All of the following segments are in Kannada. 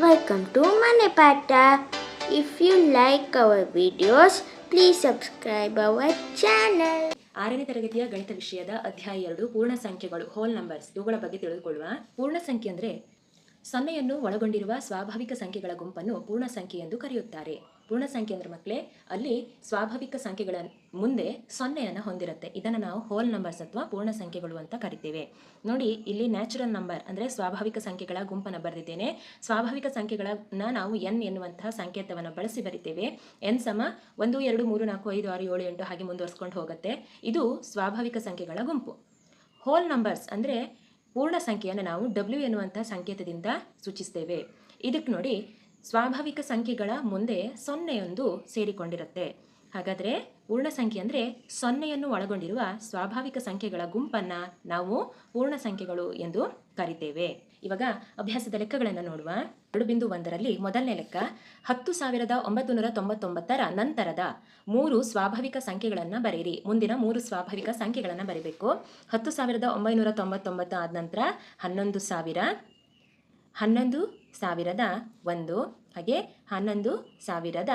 Welcome to Manipata. If you like our videos, please subscribe our channel. ಆರನೇ ತರಗತಿಯ ಗಣಿತ ವಿಷಯದ ಅಧ್ಯಾಯ ಎರಡು ಪೂರ್ಣ ಸಂಖ್ಯೆಗಳು ಹೋಲ್ ನಂಬರ್ಸ್ ಇವುಗಳ ಬಗ್ಗೆ ತಿಳಿದುಕೊಳ್ಳುವ ಪೂರ್ಣ ಸಂಖ್ಯೆ ಅಂದರೆ ಸೊನ್ನೆಯನ್ನು ಒಳಗೊಂಡಿರುವ ಸ್ವಾಭಾವಿಕ ಸಂಖ್ಯೆಗಳ ಗುಂಪನ್ನು ಪೂರ್ಣ ಸಂಖ್ಯೆ ಎಂದು ಕರೆಯುತ್ತಾರೆ. ಪೂರ್ಣ ಸಂಖ್ಯೆ ಅಂದ್ರೆ ಮಕ್ಕಳೇ ಅಲ್ಲಿ ಸ್ವಾಭಾವಿಕ ಸಂಖ್ಯೆಗಳ ಮುಂದೆ ಸೊನ್ನೆಯನ್ನು ಹೊಂದಿರುತ್ತೆ. ಇದನ್ನು ನಾವು ಹೋಲ್ ನಂಬರ್ಸ್ ಅಥವಾ ಪೂರ್ಣ ಸಂಖ್ಯೆಗಳು ಅಂತ ಕರಿತೇವೆ. ನೋಡಿ, ಇಲ್ಲಿ ನ್ಯಾಚುರಲ್ ನಂಬರ್ ಅಂದರೆ ಸ್ವಾಭಾವಿಕ ಸಂಖ್ಯೆಗಳ ಗುಂಪನ್ನು ಬರೆದಿದ್ದೇನೆ. ಸ್ವಾಭಾವಿಕ ಸಂಖ್ಯೆಗಳನ್ನ ನಾವು ಎನ್ ಎನ್ನುವಂತಹ ಸಂಕೇತವನ್ನು ಬಳಸಿ ಬರಿತೇವೆ. ಎನ್ ಸಮ ಒಂದು, ಎರಡು, ಮೂರು, ನಾಲ್ಕು, ಐದು, ಆರು, ಏಳು, ಎಂಟು ಹಾಗೆ ಮುಂದುವರ್ಸ್ಕೊಂಡು ಹೋಗುತ್ತೆ. ಇದು ಸ್ವಾಭಾವಿಕ ಸಂಖ್ಯೆಗಳ ಗುಂಪು. ಹೋಲ್ ನಂಬರ್ಸ್ ಅಂದರೆ ಪೂರ್ಣ ಸಂಖ್ಯೆಯನ್ನು ನಾವು ಡಬ್ಲ್ಯೂ ಎನ್ನುವಂಥ ಸಂಕೇತದಿಂದ ಸೂಚಿಸ್ತೇವೆ. ಇದಕ್ಕೆ ನೋಡಿ, ಸ್ವಾಭಾವಿಕ ಸಂಖ್ಯೆಗಳ ಮುಂದೆ ಸೊನ್ನೆಯೊಂದು ಸೇರಿಕೊಂಡಿರುತ್ತೆ. ಹಾಗಾದರೆ ಪೂರ್ಣ ಸಂಖ್ಯೆ ಅಂದರೆ ಸೊನ್ನೆಯನ್ನು ಒಳಗೊಂಡಿರುವ ಸ್ವಾಭಾವಿಕ ಸಂಖ್ಯೆಗಳ ಗುಂಪನ್ನು ನಾವು ಪೂರ್ಣ ಸಂಖ್ಯೆಗಳು ಎಂದು ಕರಿತೇವೆ. ಇವಾಗ ಅಭ್ಯಾಸದ ಲೆಕ್ಕಗಳನ್ನು ನೋಡುವ. ಎರಡು ಬಿಂದು ಒಂದರಲ್ಲಿ ಮೊದಲನೇ ಲೆಕ್ಕ, ಹತ್ತು ಸಾವಿರದ ಒಂಬತ್ತು ನೂರ ತೊಂಬತ್ತೊಂಬತ್ತರ ನಂತರದ ಮೂರು ಸ್ವಾಭಾವಿಕ ಸಂಖ್ಯೆಗಳನ್ನು ಬರೆಯಿರಿ. ಮುಂದಿನ ಮೂರು ಸ್ವಾಭಾವಿಕ ಸಂಖ್ಯೆಗಳನ್ನು ಬರೀಬೇಕು. ಹತ್ತು ಸಾವಿರದ ಒಂಬೈನೂರ ತೊಂಬತ್ತೊಂಬತ್ತು ಆದ ನಂತರ ಹನ್ನೊಂದು ಸಾವಿರ, ಹನ್ನೊಂದು ಸಾವಿರದ ಒಂದು ಹಾಗೆ ಹನ್ನೊಂದು ಸಾವಿರದ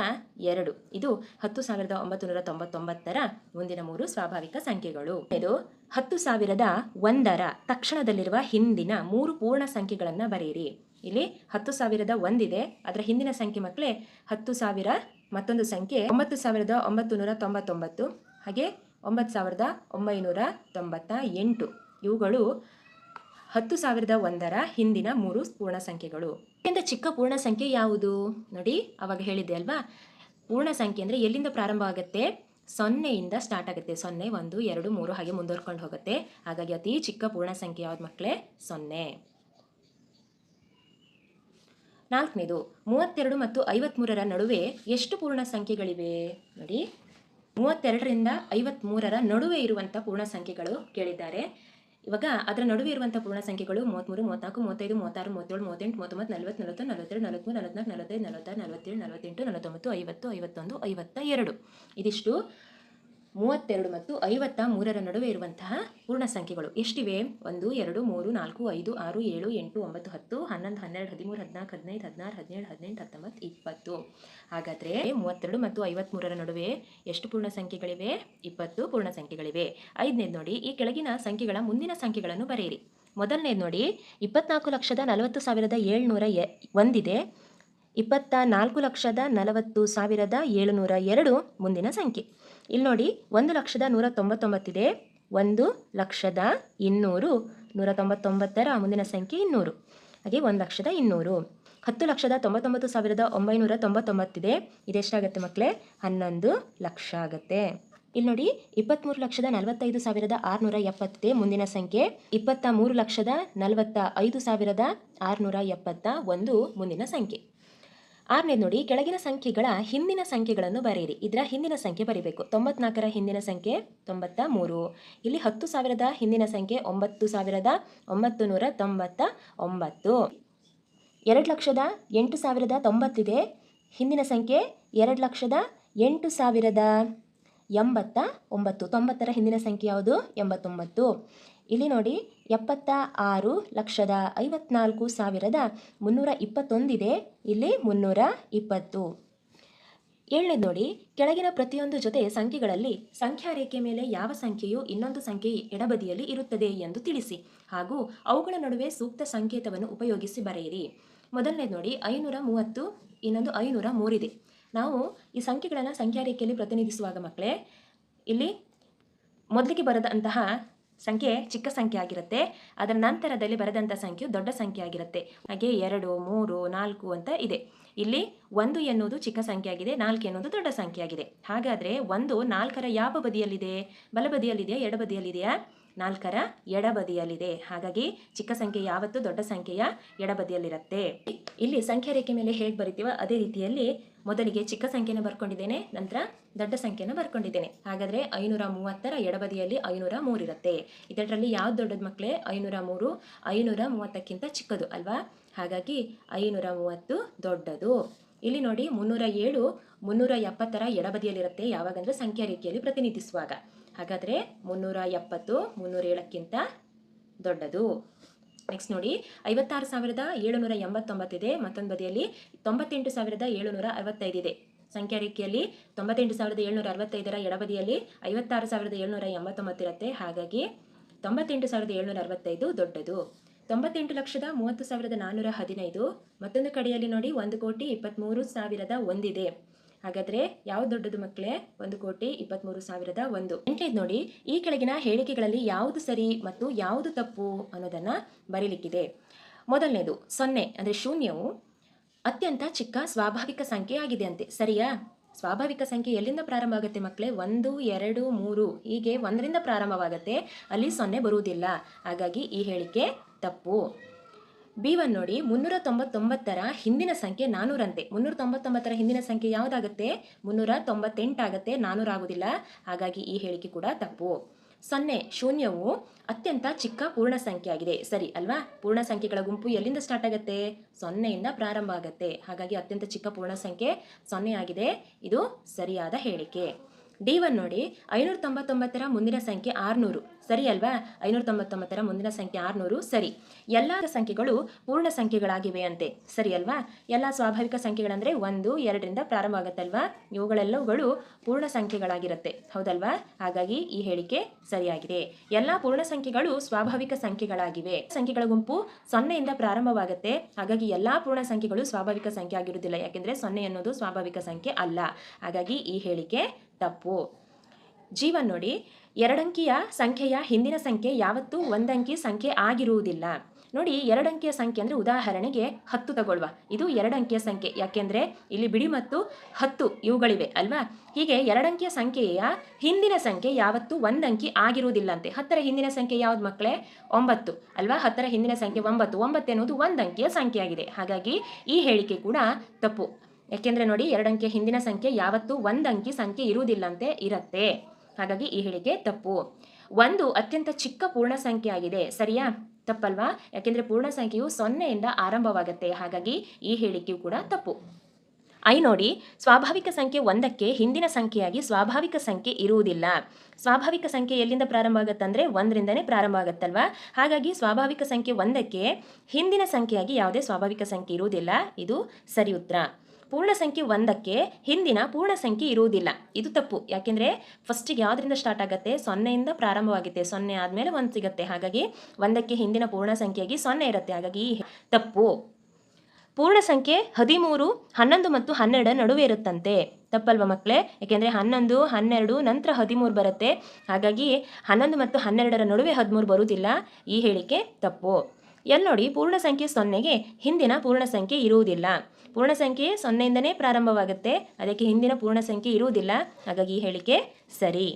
ಎರಡು. ಇದು ಹತ್ತು ಸಾವಿರದ ಒಂಬತ್ತು ನೂರ ತೊಂಬತ್ತೊಂಬತ್ತರ ಮುಂದಿನ ಮೂರು ಸ್ವಾಭಾವಿಕ ಸಂಖ್ಯೆಗಳು. ಇದು ಹತ್ತು ಸಾವಿರದ ಒಂದರ ತಕ್ಷಣದಲ್ಲಿರುವ ಹಿಂದಿನ ಮೂರು ಪೂರ್ಣ ಸಂಖ್ಯೆಗಳನ್ನು ಬರೆಯಿರಿ. ಇಲ್ಲಿ ಹತ್ತು ಸಾವಿರದ ಒಂದಿದೆ, ಅದರ ಹಿಂದಿನ ಸಂಖ್ಯೆ ಮಕ್ಕಳೇ ಹತ್ತು ಸಾವಿರ ಮತ್ತೊಂದು ಸಂಖ್ಯೆ ಒಂಬತ್ತು ಸಾವಿರದ ಒಂಬತ್ತು ನೂರ ತೊಂಬತ್ತೊಂಬತ್ತು, ಹಾಗೆ ಒಂಬತ್ತು ಸಾವಿರದ ಒಂಬೈನೂರ ತೊಂಬತ್ತ ಎಂಟು. ಇವುಗಳು ಹತ್ತು ಸಾವಿರದ ಒಂದರ ಹಿಂದಿನ ಮೂರು ಪೂರ್ಣ ಸಂಖ್ಯೆಗಳು ಇದರಿಂದ ಚಿಕ್ಕ ಪೂರ್ಣ ಸಂಖ್ಯೆ ಯಾವುದು? ನೋಡಿ, ಅವಾಗ ಹೇಳಿದ್ದೆ ಅಲ್ವಾ? ಪೂರ್ಣ ಸಂಖ್ಯೆ ಅಂದರೆ ಎಲ್ಲಿಂದ ಪ್ರಾರಂಭ ಆಗುತ್ತೆ? ಸೊನ್ನೆಯಿಂದ ಸ್ಟಾರ್ಟ್ ಆಗುತ್ತೆ. ಸೊನ್ನೆ, ಒಂದು, ಎರಡು, ಮೂರು ಹಾಗೆ ಮುಂದುವರ್ಕೊಂಡು ಹೋಗುತ್ತೆ. ಹಾಗಾಗಿ ಅತಿ ಚಿಕ್ಕ ಪೂರ್ಣ ಸಂಖ್ಯೆ ಯಾವ್ದು ಮಕ್ಕಳೇ ಸೊನ್ನೆ. ನಾಲ್ಕನೇದು, ಮೂವತ್ತೆರಡು ಮತ್ತು ಐವತ್ಮೂರರ ನಡುವೆ ಎಷ್ಟು ಪೂರ್ಣ ಸಂಖ್ಯೆಗಳಿವೆ ನೋಡಿ, ಮೂವತ್ತೆರಡರಿಂದ ಐವತ್ಮೂರರ ನಡುವೆ ಇರುವಂಥ ಪೂರ್ಣ ಸಂಖ್ಯೆಗಳು ಕೇಳಿದ್ದಾರೆ. ಇವಾಗ ಅದರ ನಡುವೆ ಇರುವಂಥ ಪೂರ್ಣ ಸಂಖ್ಯೆಗಳು ಮೂವತ್ತ್ಮೂರು ಮೂವತ್ತ್ನಾಲ್ಕು ಮೂವತ್ತೈದು, ಮೂವತ್ತಾರು, ಮೂವತ್ತೇಳು, ಮೂವತ್ತೆಂಟು, ಮೂವತ್ತೊಂಬತ್ತು, ನಲವತ್ತು ನಲವತ್ತು ನಲವತ್ತೆರಡು ನಲವತ್ತ್ಮೂರು ನಲವತ್ತ್ನಾಲ್ಕು ನಲವತ್ತೈದು, ನಲವತ್ತಾರು, ನಲವತ್ತೇಳು, ನಲವತ್ತೆಂಟು, ನಲವತ್ತೊಂಬತ್ತು, ಐವತ್ತು, ಐವತ್ತೊಂದು ಐವತ್ತ ಎರಡು ಇದಿಷ್ಟು ಮೂವತ್ತೆರಡು ಮತ್ತು ಐವತ್ತ ಮೂರರ ನಡುವೆ ಇರುವಂತಹ ಪೂರ್ಣ ಸಂಖ್ಯೆಗಳು ಎಷ್ಟಿವೆ? ಒಂದು, ಎರಡು, ಮೂರು, ನಾಲ್ಕು, ಐದು, ಆರು, ಏಳು, ಎಂಟು, ಒಂಬತ್ತು, ಹತ್ತು, ಹನ್ನೊಂದು, ಹನ್ನೆರಡು, ಹದಿಮೂರು, ಹದಿನಾಲ್ಕು, ಹದಿನೈದು, ಹದಿನಾರು, ಹದಿನೇಳು, ಹದಿನೆಂಟು, ಹತ್ತೊಂಬತ್ತು, ಇಪ್ಪತ್ತು. ಹಾಗಾದರೆ ಮೂವತ್ತೆರಡು ಮತ್ತು ಐವತ್ತ್ಮೂರರ ನಡುವೆ ಎಷ್ಟು ಪೂರ್ಣ ಸಂಖ್ಯೆಗಳಿವೆ? ಇಪ್ಪತ್ತು ಪೂರ್ಣ ಸಂಖ್ಯೆಗಳಿವೆ. ಐದನೇದು ನೋಡಿ, ಈ ಕೆಳಗಿನ ಸಂಖ್ಯೆಗಳ ಮುಂದಿನ ಸಂಖ್ಯೆಗಳನ್ನು ಬರೆಯಿರಿ. ಮೊದಲನೇದು ನೋಡಿ, ಇಪ್ಪತ್ನಾಲ್ಕು ಲಕ್ಷದ ನಲವತ್ತು ಸಾವಿರದ ಏಳ್ನೂರ ಎ, ಒಂದಿದೆ. ಇಪ್ಪತ್ತ ನಾಲ್ಕು ಲಕ್ಷದ ನಲವತ್ತು ಸಾವಿರದ ಏಳುನೂರ ಎರಡು ಮುಂದಿನ ಸಂಖ್ಯೆ. ಇಲ್ಲಿ ನೋಡಿ, ಒಂದು ಲಕ್ಷದ ನೂರ ತೊಂಬತ್ತೊಂಬತ್ತಿದೆ ಒಂದು ಲಕ್ಷದ ಇನ್ನೂರು ನೂರ ತೊಂಬತ್ತೊಂಬತ್ತರ ಮುಂದಿನ ಸಂಖ್ಯೆ ಇನ್ನೂರು. ಹಾಗೆ ಒಂದು ಲಕ್ಷದ ಇನ್ನೂರು. ಹತ್ತು ಲಕ್ಷದ ತೊಂಬತ್ತೊಂಬತ್ತು ಸಾವಿರದ ಒಂಬೈನೂರ ತೊಂಬತ್ತೊಂಬತ್ತಿದೆ. ಇದೆಷ್ಟಾಗತ್ತೆ ಮಕ್ಕಳೇ ಹನ್ನೊಂದು ಲಕ್ಷ ಆಗುತ್ತೆ. ಇಲ್ಲಿ ನೋಡಿ ಇಪ್ಪತ್ತ್ಮೂರು ಲಕ್ಷದ ನಲವತ್ತೈದು ಸಾವಿರದ ಆರುನೂರ ಎಪ್ಪತ್ತಿದೆ ಮುಂದಿನ ಸಂಖ್ಯೆ. ಇಪ್ಪತ್ತ ಮೂರು ಲಕ್ಷದ ನಲವತ್ತ ಐದು ಸಾವಿರದ ಆರುನೂರ ಎಪ್ಪತ್ತ ಒಂದು ಮುಂದಿನ ಸಂಖ್ಯೆ. ಆರನೇದು ನೋಡಿ, ಕೆಳಗಿನ ಸಂಖ್ಯೆಗಳ ಹಿಂದಿನ ಸಂಖ್ಯೆಗಳನ್ನು ಬರೆಯಿರಿ. ಇದರ ಹಿಂದಿನ ಸಂಖ್ಯೆ ಬರೀಬೇಕು. ತೊಂಬತ್ನಾಲ್ಕರ ಹಿಂದಿನ ಸಂಖ್ಯೆ ತೊಂಬತ್ತ ಮೂರು ಇಲ್ಲಿ ಹತ್ತು ಸಾವಿರದ ಹಿಂದಿನ ಸಂಖ್ಯೆ ಒಂಬತ್ತು ಸಾವಿರದ ಒಂಬತ್ತು ನೂರ ತೊಂಬತ್ತ ಒಂಬತ್ತು. ಎರಡು ಲಕ್ಷದ ಎಂಟು ಸಾವಿರದ ತೊಂಬತ್ತಿದೆ. ಹಿಂದಿನ ಸಂಖ್ಯೆ ಎರಡು ಲಕ್ಷದ ಎಂಟು ಸಾವಿರದ ಎಂಬತ್ತ ಒಂಬತ್ತು. ತೊಂಬತ್ತರ ಹಿಂದಿನ ಸಂಖ್ಯೆ ಯಾವುದು? ಎಂಬತ್ತೊಂಬತ್ತು. ಇಲ್ಲಿ ನೋಡಿ ಎಪ್ಪತ್ತ ಆರು ಲಕ್ಷದ ಐವತ್ನಾಲ್ಕು ಸಾವಿರದ ಮುನ್ನೂರ ಇಪ್ಪತ್ತೊಂದಿದೆ. ಇಲ್ಲಿ ಮುನ್ನೂರ ಇಪ್ಪತ್ತು. ಏಳನೇದು ನೋಡಿ, ಕೆಳಗಿನ ಪ್ರತಿಯೊಂದು ಜೊತೆ ಸಂಖ್ಯೆಗಳಲ್ಲಿ ಸಂಖ್ಯಾ ರೇಖೆ ಮೇಲೆ ಯಾವ ಸಂಖ್ಯೆಯು ಇನ್ನೊಂದು ಸಂಖ್ಯೆ ಎಡಬದಿಯಲ್ಲಿ ಇರುತ್ತದೆ ಎಂದು ತಿಳಿಸಿ. ಹಾಗೂ ಅವುಗಳ ನಡುವೆ ಸೂಕ್ತ ಸಂಕೇತವನ್ನು ಉಪಯೋಗಿಸಿ ಬರೆಯಿರಿ. ಮೊದಲನೇದು ನೋಡಿ, ಐನೂರ ಮೂವತ್ತು, ಇನ್ನೊಂದು ಐನೂರ ಮೂರಿದೆ. ನಾವು ಈ ಸಂಖ್ಯೆಗಳನ್ನು ಸಂಖ್ಯಾ ರೇಖೆಯಲ್ಲಿ ಪ್ರತಿನಿಧಿಸುವಾಗ ಮಕ್ಕಳೇ, ಇಲ್ಲಿ ಮೊದಲಿಗೆ ಬರೆದಂತಹ ಸಂಖ್ಯೆ ಚಿಕ್ಕ ಸಂಖ್ಯೆ ಆಗಿರುತ್ತೆ. ಅದರ ನಂತರದಲ್ಲಿ ಬರೆದಂಥ ಸಂಖ್ಯೆ ದೊಡ್ಡ ಸಂಖ್ಯೆ ಆಗಿರುತ್ತೆ. ಹಾಗೆ ಎರಡು, ಮೂರು, ನಾಲ್ಕು ಅಂತ ಇದೆ. ಇಲ್ಲಿ ಒಂದು ಎನ್ನುವುದು ಚಿಕ್ಕ ಸಂಖ್ಯೆ ಆಗಿದೆ, ನಾಲ್ಕು ಎನ್ನುವುದು ದೊಡ್ಡ ಸಂಖ್ಯೆ ಆಗಿದೆ. ಹಾಗಾದರೆ ಒಂದು ನಾಲ್ಕರ ಯಾವ ಬದಿಯಲ್ಲಿದೆ? ಬಲಬದಿಯಲ್ಲಿದೆಯಾ ಎಡಬದಿಯಲ್ಲಿದೆಯಾ ನಾಲ್ಕರ ಎಡಬದಿಯಲ್ಲಿದೆ ಹಾಗಾಗಿ ಚಿಕ್ಕ ಸಂಖ್ಯೆ ಯಾವತ್ತೂ ದೊಡ್ಡ ಸಂಖ್ಯೆಯ ಎಡಬದಿಯಲ್ಲಿರುತ್ತೆ ಇಲ್ಲಿ ಸಂಖ್ಯಾ ರೇಖೆ ಮೇಲೆ ಹೇಗೆ ಬರಿತೀವೋ ಅದೇ ರೀತಿಯಲ್ಲಿ ಮೊದಲಿಗೆ ಚಿಕ್ಕ ಸಂಖ್ಯೆನ ಬರ್ಕೊಂಡಿದ್ದೇನೆ, ನಂತರ ದೊಡ್ಡ ಸಂಖ್ಯೆನ ಬರ್ಕೊಂಡಿದ್ದೇನೆ. ಹಾಗಾದರೆ ಐನೂರ ಮೂವತ್ತರ ಎಡಬದಿಯಲ್ಲಿ ಐನೂರ ಮೂರಿರುತ್ತೆ ಇದರಲ್ಲಿ ಯಾವ್ದು ದೊಡ್ಡದು ಮಕ್ಕಳೇ ಐನೂರ ಮೂರು ಐನೂರ ಮೂವತ್ತಕ್ಕಿಂತ ಚಿಕ್ಕದು ಅಲ್ವಾ? ಹಾಗಾಗಿ ಐನೂರ ಮೂವತ್ತು ದೊಡ್ಡದು. ಇಲ್ಲಿ ನೋಡಿ ಮುನ್ನೂರ ಏಳು ಮುನ್ನೂರ ಎಪ್ಪತ್ತರ ಎಡಬದಿಯಲ್ಲಿರುತ್ತೆ, ಯಾವಾಗಂದ್ರೆ ಸಂಖ್ಯಾ ರೀತಿಯಲ್ಲಿ ಪ್ರತಿನಿಧಿಸುವಾಗ. ಹಾಗಾದರೆ ಮುನ್ನೂರ ಎಪ್ಪತ್ತು ಮುನ್ನೂರ ಏಳಕ್ಕಿಂತ ದೊಡ್ಡದು. ನೆಕ್ಸ್ಟ್ ನೋಡಿ, ಐವತ್ತಾರು ಸಾವಿರದ ಏಳುನೂರ ಎಂಬತ್ತೊಂಬತ್ತಿದೆ ಮತ್ತೊಂದು ಬದಿಯಲ್ಲಿ ತೊಂಬತ್ತೆಂಟು ಸಾವಿರದ ಏಳುನೂರ ಅರವತ್ತೈದಿದೆ ಸಂಖ್ಯಾ ರೇಖೆಯಲ್ಲಿ ತೊಂಬತ್ತೆಂಟು ಸಾವಿರದ ಏಳ್ನೂರ ಅರವತ್ತೈದರ ಎಡಬದಿಯಲ್ಲಿ ಐವತ್ತಾರು ಸಾವಿರದ ಏಳ್ನೂರ ಎಂಬತ್ತೊಂಬತ್ತಿರುತ್ತೆ ಹಾಗಾಗಿ ತೊಂಬತ್ತೆಂಟು ಸಾವಿರದ ಏಳ್ನೂರ ಅರವತ್ತೈದು ದೊಡ್ಡದು. ತೊಂಬತ್ತೆಂಟು ಲಕ್ಷದ ಮೂವತ್ತು ಸಾವಿರದ ನಾನ್ನೂರ ಹದಿನೈದು. ಮತ್ತೊಂದು ಕಡೆಯಲ್ಲಿ ನೋಡಿ, ಒಂದು ಕೋಟಿ ಇಪ್ಪತ್ತ್ಮೂರು ಸಾವಿರದ ಒಂದಿದೆ. ಹಾಗಾದ್ರೆ ಯಾವ ದೊಡ್ಡದು ಮಕ್ಕಳೇ ಒಂದು ಕೋಟಿ ಇಪ್ಪತ್ತ್ಮೂರು ಸಾವಿರದ ಒಂದು. ಎಂಟನೇದು ನೋಡಿ, ಈ ಕೆಳಗಿನ ಹೇಳಿಕೆಗಳಲ್ಲಿ ಯಾವುದು ಸರಿ ಮತ್ತು ಯಾವುದು ತಪ್ಪು ಅನ್ನೋದನ್ನ ಬರೀಲಿಕ್ಕಿದೆ. ಮೊದಲನೇದು, ಸೊನ್ನೆ, ಅಂದರೆ ಶೂನ್ಯವು ಅತ್ಯಂತ ಚಿಕ್ಕ ಸ್ವಾಭಾವಿಕ ಸಂಖ್ಯೆ ಆಗಿದೆ ಅಂತೆ. ಸರಿಯಾ? ಸ್ವಾಭಾವಿಕ ಸಂಖ್ಯೆ ಎಲ್ಲಿಂದ ಪ್ರಾರಂಭ ಆಗುತ್ತೆ ಮಕ್ಕಳೇ ಒಂದು, ಎರಡು, ಮೂರು, ಹೀಗೆ ಒಂದರಿಂದ ಪ್ರಾರಂಭವಾಗುತ್ತೆ. ಅಲ್ಲಿ ಸೊನ್ನೆ ಬರುವುದಿಲ್ಲ. ಹಾಗಾಗಿ ಈ ಹೇಳಿಕೆ ತಪ್ಪು. ಬಿ ಒನ್ ನೋಡಿ ಮುನ್ನೂರ ತೊಂಬತ್ತೊಂಬತ್ತರ ಹಿಂದಿನ ಸಂಖ್ಯೆ ನಾನೂರಂತೆ. ಮುನ್ನೂರ ತೊಂಬತ್ತೊಂಬತ್ತರ ಹಿಂದಿನ ಸಂಖ್ಯೆ ಯಾವುದಾಗುತ್ತೆ? ಮುನ್ನೂರ ತೊಂಬತ್ತೆಂಟಾಗುತ್ತೆ ನಾನೂರಾಗುವುದಿಲ್ಲ ಹಾಗಾಗಿ ಈ ಹೇಳಿಕೆ ಕೂಡ ತಪ್ಪು. ಸೊನ್ನೆ, ಶೂನ್ಯವು ಅತ್ಯಂತ ಚಿಕ್ಕ ಪೂರ್ಣ ಸಂಖ್ಯೆ ಆಗಿದೆ ಸರಿ, ಅಲ್ವಾ? ಪೂರ್ಣ ಸಂಖ್ಯೆಗಳ ಗುಂಪು ಎಲ್ಲಿಂದ ಸ್ಟಾರ್ಟ್ ಆಗುತ್ತೆ? ಸೊನ್ನೆಯಿಂದ ಪ್ರಾರಂಭ ಆಗುತ್ತೆ. ಹಾಗಾಗಿ ಅತ್ಯಂತ ಚಿಕ್ಕ ಪೂರ್ಣ ಸಂಖ್ಯೆ ಸೊನ್ನೆ ಆಗಿದೆ. ಇದು ಸರಿಯಾದ ಹೇಳಿಕೆ. ಡಿ ಒನ್ ನೋಡಿ ಐನೂರ ತೊಂಬತ್ತೊಂಬತ್ತರ ಮುಂದಿನ ಸಂಖ್ಯೆ ಆರುನೂರು. ಸರಿ ಅಲ್ವಾ? ಐನೂರ ತೊಂಬತ್ತೊಂಬತ್ತರ ಮುಂದಿನ ಸಂಖ್ಯೆ ಆರುನೂರು. ಸರಿ. ಎಲ್ಲ ಸಂಖ್ಯೆಗಳು ಪೂರ್ಣ ಸಂಖ್ಯೆಗಳಾಗಿವೆ ಅಂತೆ ಸರಿ ಅಲ್ವಾ? ಎಲ್ಲ ಸ್ವಾಭಾವಿಕ ಸಂಖ್ಯೆಗಳಂದ್ರೆ ಒಂದು, ಎರಡರಿಂದ ಪ್ರಾರಂಭ ಆಗುತ್ತಲ್ವಾ ಇವುಗಳೆಲ್ಲವುಗಳು ಪೂರ್ಣ ಸಂಖ್ಯೆಗಳಾಗಿರುತ್ತೆ. ಹೌದಲ್ವಾ? ಹಾಗಾಗಿ ಈ ಹೇಳಿಕೆ ಸರಿಯಾಗಿದೆ. ಎಲ್ಲ ಪೂರ್ಣ ಸಂಖ್ಯೆಗಳು ಸ್ವಾಭಾವಿಕ ಸಂಖ್ಯೆಗಳಾಗಿವೆ. ಸಂಖ್ಯೆಗಳ ಗುಂಪು ಸೊನ್ನೆಯಿಂದ ಪ್ರಾರಂಭವಾಗುತ್ತೆ. ಹಾಗಾಗಿ ಎಲ್ಲ ಪೂರ್ಣ ಸಂಖ್ಯೆಗಳು ಸ್ವಾಭಾವಿಕ ಸಂಖ್ಯೆ ಆಗಿರುವುದಿಲ್ಲ. ಯಾಕೆಂದ್ರೆ ಸೊನ್ನೆ ಅನ್ನೋದು ಸ್ವಾಭಾವಿಕ ಸಂಖ್ಯೆ ಅಲ್ಲ. ಹಾಗಾಗಿ ಈ ಹೇಳಿಕೆ ತಪ್ಪು. ಜೀವನ್ ನೋಡಿ, ಎರಡಂಕಿಯ ಸಂಖ್ಯೆಯ ಹಿಂದಿನ ಸಂಖ್ಯೆ ಯಾವತ್ತೂ ಒಂದಂಕಿ ಸಂಖ್ಯೆ ಆಗಿರುವುದಿಲ್ಲ. ನೋಡಿ, ಎರಡಂಕಿಯ ಸಂಖ್ಯೆ ಅಂದರೆ ಉದಾಹರಣೆಗೆ ಹತ್ತು ತಗೊಳ್ಳುವ ಇದು ಎರಡಂಕಿಯ ಸಂಖ್ಯೆ. ಯಾಕೆಂದರೆ, ಇಲ್ಲಿ ಬಿಡಿ ಮತ್ತು ಹತ್ತು ಇವುಗಳಿವೆ, ಅಲ್ವಾ? ಹೀಗೆ ಎರಡಂಕಿಯ ಸಂಖ್ಯೆಯ ಹಿಂದಿನ ಸಂಖ್ಯೆ ಯಾವತ್ತೂ ಒಂದಂಕಿ ಆಗಿರುವುದಿಲ್ಲಂತೆ. ಹತ್ತರ ಹಿಂದಿನ ಸಂಖ್ಯೆ ಯಾವ್ದು ಮಕ್ಕಳೇ ಒಂಬತ್ತು, ಅಲ್ವಾ? ಹತ್ತರ ಹಿಂದಿನ ಸಂಖ್ಯೆ ಒಂಬತ್ತು. ಒಂಬತ್ತು ಎನ್ನುವುದು ಒಂದಂಕಿಯ ಸಂಖ್ಯೆಯಾಗಿದೆ. ಹಾಗಾಗಿ ಈ ಹೇಳಿಕೆ ಕೂಡ ತಪ್ಪು. ಯಾಕೆಂದರೆ ನೋಡಿ, ಎರಡಂಕಿಯ ಹಿಂದಿನ ಸಂಖ್ಯೆ ಯಾವತ್ತೂ ಒಂದಂಕಿ ಸಂಖ್ಯೆ ಇರುವುದಿಲ್ಲಂತೆ, ಇರತ್ತೆ. ಹಾಗಾಗಿ ಈ ಹೇಳಿಕೆ ತಪ್ಪು. ಒಂದು ಅತ್ಯಂತ ಚಿಕ್ಕ ಪೂರ್ಣ ಸಂಖ್ಯೆ ಆಗಿದೆ ಸರಿಯಾ? ತಪ್ಪಲ್ವಾ? ಯಾಕೆಂದ್ರೆ ಪೂರ್ಣ ಸಂಖ್ಯೆಯು ಸೊನ್ನೆಯಿಂದ ಆರಂಭವಾಗುತ್ತೆ. ಹಾಗಾಗಿ ಈ ಹೇಳಿಕೆಯು ಕೂಡ ತಪ್ಪು. ಐ ನೋಡಿ, ಸ್ವಾಭಾವಿಕ ಸಂಖ್ಯೆ ಒಂದಕ್ಕೆ ಹಿಂದಿನ ಸಂಖ್ಯೆಯಾಗಿ ಸ್ವಾಭಾವಿಕ ಸಂಖ್ಯೆ ಇರುವುದಿಲ್ಲ. ಸ್ವಾಭಾವಿಕ ಸಂಖ್ಯೆ ಎಲ್ಲಿಂದ ಪ್ರಾರಂಭ ಆಗುತ್ತಂದ್ರೆ ಒಂದರಿಂದನೇ ಪ್ರಾರಂಭ ಆಗುತ್ತಲ್ವಾ? ಹಾಗಾಗಿ ಸ್ವಾಭಾವಿಕ ಸಂಖ್ಯೆ ಒಂದಕ್ಕೆ ಹಿಂದಿನ ಸಂಖ್ಯೆಯಾಗಿ ಯಾವುದೇ ಸ್ವಾಭಾವಿಕ ಸಂಖ್ಯೆ ಇರುವುದಿಲ್ಲ. ಇದು ಸರಿ ಉತ್ತರ ಪೂರ್ಣ ಸಂಖ್ಯೆ ಒಂದಕ್ಕೆ ಹಿಂದಿನ ಪೂರ್ಣ ಸಂಖ್ಯೆ ಇರುವುದಿಲ್ಲ. ಇದು ತಪ್ಪು. ಯಾಕೆಂದ್ರೆ ಫಸ್ಟಿಗೆ ಯಾವ್ದರಿಂದ ಸ್ಟಾರ್ಟ್ ಆಗುತ್ತೆ? ಸೊನ್ನೆಯಿಂದ ಪ್ರಾರಂಭವಾಗುತ್ತೆ. ಸೊನ್ನೆ ಆದಮೇಲೆ ಒಂದು ಸಿಗುತ್ತೆ. ಹಾಗಾಗಿ ಒಂದಕ್ಕೆ ಹಿಂದಿನ ಪೂರ್ಣ ಸಂಖ್ಯೆಯಾಗಿ ಸೊನ್ನೆ ಇರುತ್ತೆ. ಹಾಗಾಗಿ ತಪ್ಪು. ಪೂರ್ಣ ಸಂಖ್ಯೆ ಹದಿಮೂರು, ಹನ್ನೊಂದು ಮತ್ತು ಹನ್ನೆರಡರ ನಡುವೆ ಇರುತ್ತಂತೆ. ತಪ್ಪಲ್ವ ಮಕ್ಕಳೇ ಯಾಕೆಂದರೆ ಹನ್ನೊಂದು, ಹನ್ನೆರಡು, ನಂತರ ಹದಿಮೂರು ಬರುತ್ತೆ. ಹಾಗಾಗಿ ಹನ್ನೊಂದು ಮತ್ತು ಹನ್ನೆರಡರ ನಡುವೆ ಹದಿಮೂರು ಬರುವುದಿಲ್ಲ. ಈ ಹೇಳಿಕೆ ತಪ್ಪು. ಎಲ್ಲಿ ನೋಡಿ ಪೂರ್ಣ ಸಂಖ್ಯೆ ಸೊನ್ನೆಗೆ ಹಿಂದಿನ ಪೂರ್ಣ ಸಂಖ್ಯೆ ಇರುವುದಿಲ್ಲ. ಪೂರ್ಣ ಸಂಖ್ಯೆ ಸೊನ್ನೆಯಿಂದನೇ ಪ್ರಾರಂಭವಾಗುತ್ತೆ. ಅದಕ್ಕೆ ಹಿಂದಿನ ಪೂರ್ಣ ಸಂಖ್ಯೆ ಇರುವುದಿಲ್ಲ. ಹಾಗಾಗಿ ಹೇಳಿಕೆ ಸರಿ.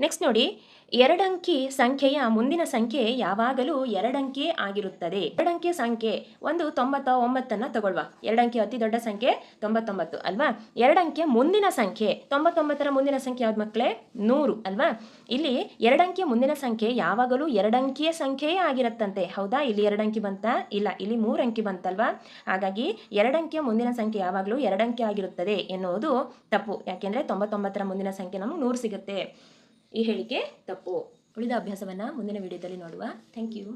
ನೆಕ್ಸ್ಟ್ ನೋಡಿ ಎರಡಂಕಿ ಸಂಖ್ಯೆಯ ಮುಂದಿನ ಸಂಖ್ಯೆ ಯಾವಾಗಲೂ ಎರಡಂಕಿ ಆಗಿರುತ್ತದೆ. ಎರಡಂಕಿ ಸಂಖ್ಯೆ ಒಂದು ತೊಂಬತ್ತ ಒಂಬತ್ತನ್ನು ತಗೊಳ್ವಾ. ಎರಡಂಕಿ ಅತಿ ದೊಡ್ಡ ಸಂಖ್ಯೆ ತೊಂಬತ್ತೊಂಬತ್ತು, ಅಲ್ವಾ? ಎರಡಂಕೆ ಮುಂದಿನ ಸಂಖ್ಯೆ ತೊಂಬತ್ತೊಂಬತ್ತರ ಮುಂದಿನ ಸಂಖ್ಯೆ ಯಾವ್ದು ಮಕ್ಕಳೇ ನೂರು, ಅಲ್ವಾ? ಇಲ್ಲಿ ಎರಡಂಕಿ ಮುಂದಿನ ಸಂಖ್ಯೆ ಯಾವಾಗಲೂ ಎರಡಂಕಿಯ ಸಂಖ್ಯೆಯೇ ಆಗಿರುತ್ತಂತೆ. ಹೌದಾ? ಇಲ್ಲಿ ಎರಡಂಕಿ ಬಂತ? ಇಲ್ಲ, ಇಲ್ಲಿ ಮೂರಂಕಿ ಬಂತಲ್ವಾ? ಹಾಗಾಗಿ ಎರಡಂಕಿಯ ಮುಂದಿನ ಸಂಖ್ಯೆ ಯಾವಾಗಲೂ ಎರಡಂಕಿ ಆಗಿರುತ್ತದೆ ಎನ್ನುವುದು ತಪ್ಪು. ಯಾಕೆಂದ್ರೆ ತೊಂಬತ್ತೊಂಬತ್ತರ ಮುಂದಿನ ಸಂಖ್ಯೆ ನಮಗೆ ನೂರು ಸಿಗುತ್ತೆ. ಈ ಹೇಳಿಕೆ ತಪ್ಪು. ಉಳಿದ ಅಭ್ಯಾಸವನ್ನು ಮುಂದಿನ ವಿಡಿಯೋದಲ್ಲಿ ನೋಡುವ. Thank you